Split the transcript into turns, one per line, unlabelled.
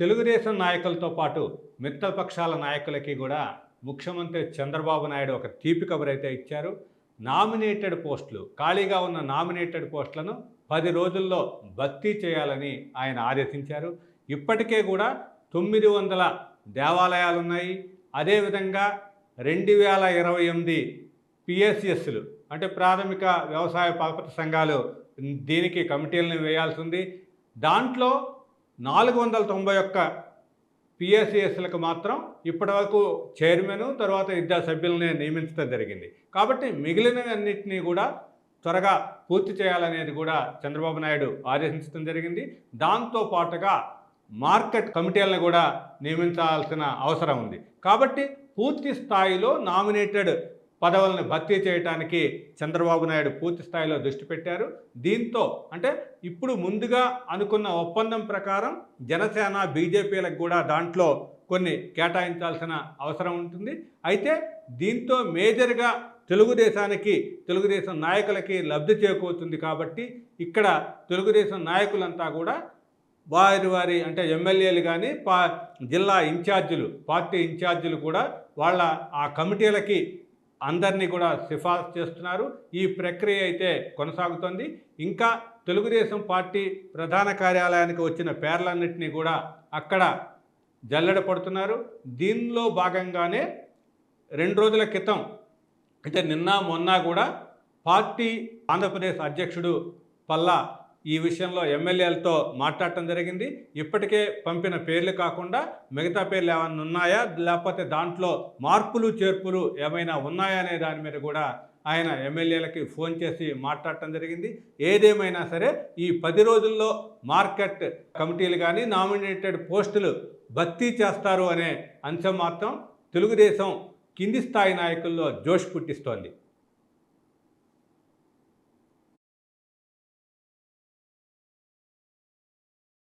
తెలుగుదేశం నాయకులతో పాటు మిత్రపక్షాల నాయకులకి కూడా ముఖ్యమంత్రి చంద్రబాబు నాయుడు ఒక తీపి కబురైతే అయితే ఇచ్చారు. నామినేటెడ్ పోస్టులు ఖాళీగా ఉన్న నామినేటెడ్ పోస్టులను పది రోజుల్లో భర్తీ చేయాలని ఆయన ఆదేశించారు. ఇప్పటికే కూడా తొమ్మిది వందల దేవాలయాలు ఉన్నాయి అదేవిధంగా రెండు వేల ఇరవై ఎనిమిది పిఎస్ఎస్లు అంటే ప్రాథమిక వ్యవసాయ పాపత సంఘాలు దీనికి కమిటీలను వేయాల్సి ఉంది. దాంట్లో నాలుగు వందల తొంభై ఒక్క పిఎస్సిఎస్లకు మాత్రం ఇప్పటివరకు చైర్మన్ తర్వాత ఇద్దరు సభ్యులని నియమించడం జరిగింది. కాబట్టి మిగిలినవన్నింటినీ కూడా త్వరగా పూర్తి చేయాలనేది కూడా చంద్రబాబు నాయుడు ఆదేశించడం జరిగింది. దాంతో పాటుగా మార్కెట్ కమిటీలను కూడా నియమించాల్సిన అవసరం ఉంది. కాబట్టి పూర్తి స్థాయిలో నామినేటెడ్ పదవులను భర్తీ చేయడానికి చంద్రబాబు నాయుడు పూర్తి స్థాయిలో దృష్టి పెట్టారు. దీంతో అంటే ఇప్పుడు ముందుగా అనుకున్న ఒప్పందం ప్రకారం జనసేన బీజేపీలకు కూడా దాంట్లో కొన్ని కేటాయించాల్సిన అవసరం ఉంటుంది. అయితే దీంతో మేజర్గా తెలుగుదేశానికి తెలుగుదేశం నాయకులకి లబ్ధి చేకూరుతుంది కాబట్టి ఇక్కడ తెలుగుదేశం నాయకులంతా కూడా వారి వారి అంటే ఎమ్మెల్యేలు కానీ పా జిల్లా ఇన్ఛార్జీలు పార్టీ ఇన్ఛార్జీలు కూడా వాళ్ళ ఆ కమిటీలకి అందరినీ కూడా సిఫార్సు చేస్తున్నారు. ఈ ప్రక్రియ అయితే కొనసాగుతోంది. ఇంకా తెలుగుదేశం పార్టీ ప్రధాన కార్యాలయానికి వచ్చిన పేర్లన్నింటినీ కూడా అక్కడ జల్లెడ పడుతున్నారు. దీనిలో భాగంగానే రెండు రోజుల క్రితం అంటే నిన్న మొన్న కూడా పార్టీ ఆంధ్రప్రదేశ్ అధ్యక్షుడు పల్లా ఈ విషయంలో ఎమ్మెల్యేలతో మాట్లాడటం జరిగింది. ఇప్పటికే పంపిన పేర్లు కాకుండా మిగతా పేర్లు ఏమైనా ఉన్నాయా? లేకపోతే దాంట్లో మార్పులు చేర్పులు ఏమైనా ఉన్నాయా అనే దాని మీద కూడా ఆయన ఎమ్మెల్యేలకి ఫోన్ చేసి మాట్లాడటం జరిగింది. ఏదేమైనా సరే ఈ పది రోజుల్లో మార్కెట్ కమిటీలు కానీ నామినేటెడ్ పోస్టులు భర్తీ చేస్తారు అనే అంశం మాత్రం తెలుగుదేశం కింది స్థాయి నాయకుల్లో జోష్ పుట్టిస్తోంది.